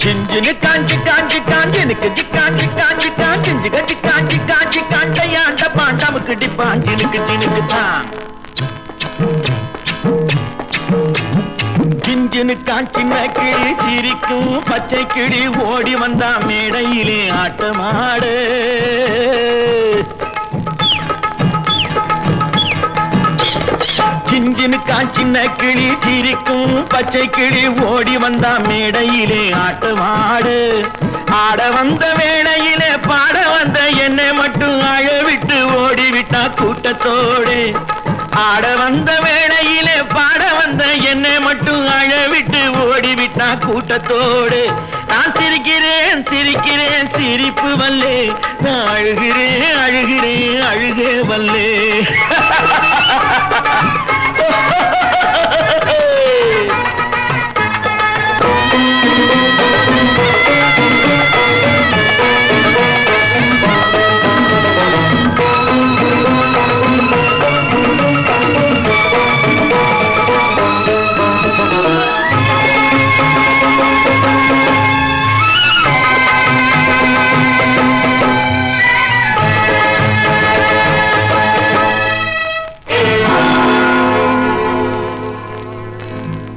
ஜிஞ்சினு காஞ்சி காஞ்சி காஞ்சி எனக்கு ஜிக்காஞ்சி காஞ்சி காஞ்சி ஜிக ஜிக்காஞ்சி காஞ்சி காஞ்சையாண்ட பாண்டாமுக்கு டிப்பான் ஜினுக்கு ஜினுக்கு தான் சிஞ்சினு காஞ்சின கிளி சிரிக்கும் பச்சை கிளி ஓடி வந்தா மேடையிலே ஆட்டமாடு. சிஞ்சினு சின்ன கிளி சிரிக்கும். பச்சை கிளி ஓடி வந்தா மேடையிலே ஆட்டமாடு. ஆட வந்த வேளையிலே பாட வந்த என்னை மட்டும் அழவிட்டு ஓடிவிட்டா கூட்டத்தோடு. ஆட வந்த வேளையிலே பாட வந்த என்னை மட்டும் அழவிட்டு ஓடிவிட்டா கூட்டத்தோடு. நான் சிரிக்கிறேன் சிரிக்கிறேன் சிரிப்பு வல்லே. நான் அழுகிறேன் அழுகிறேன் அழுகே வல்லே.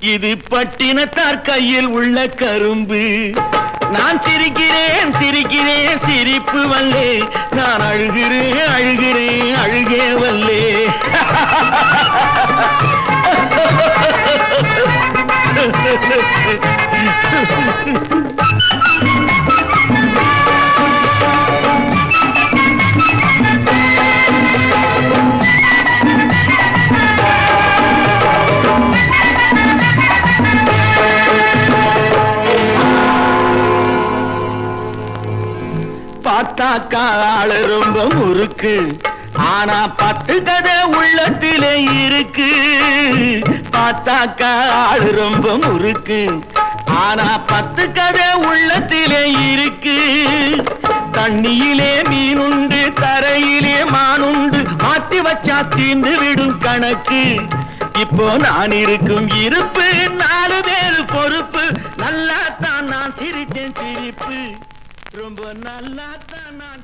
இது பட்டினத்தார் கையில் உள்ள கரும்பு. நான் சிரிக்கிறேன் சிரிக்கிறேன் சிரிப்பு வல்லே. நான் அழுகிறேன் அழுகிறேன் அழுகே வல்லே. பார்த்தாக்கா ஆளு ரொம்ப முறுக்கு. ஆனா பத்து கதை உள்ளத்திலே இருக்கு. பார்த்தாக்கா ஆளு ரொம்ப முறுக்கு. ஆனா பத்து கதை உள்ளத்திலே இருக்கு. தண்ணியிலே மீனுண்டு தரையிலே மானுண்டு மாத்தி வச்சா தீந்து விடும் கணக்கு. இப்போ நான் இருக்கும் இருப்பு நாலு பேரு பொறுப்பு. நல்லா தான் நான் சிரித்தேன் சிரிப்பு. ரொம்ப நல்லா தான் நான்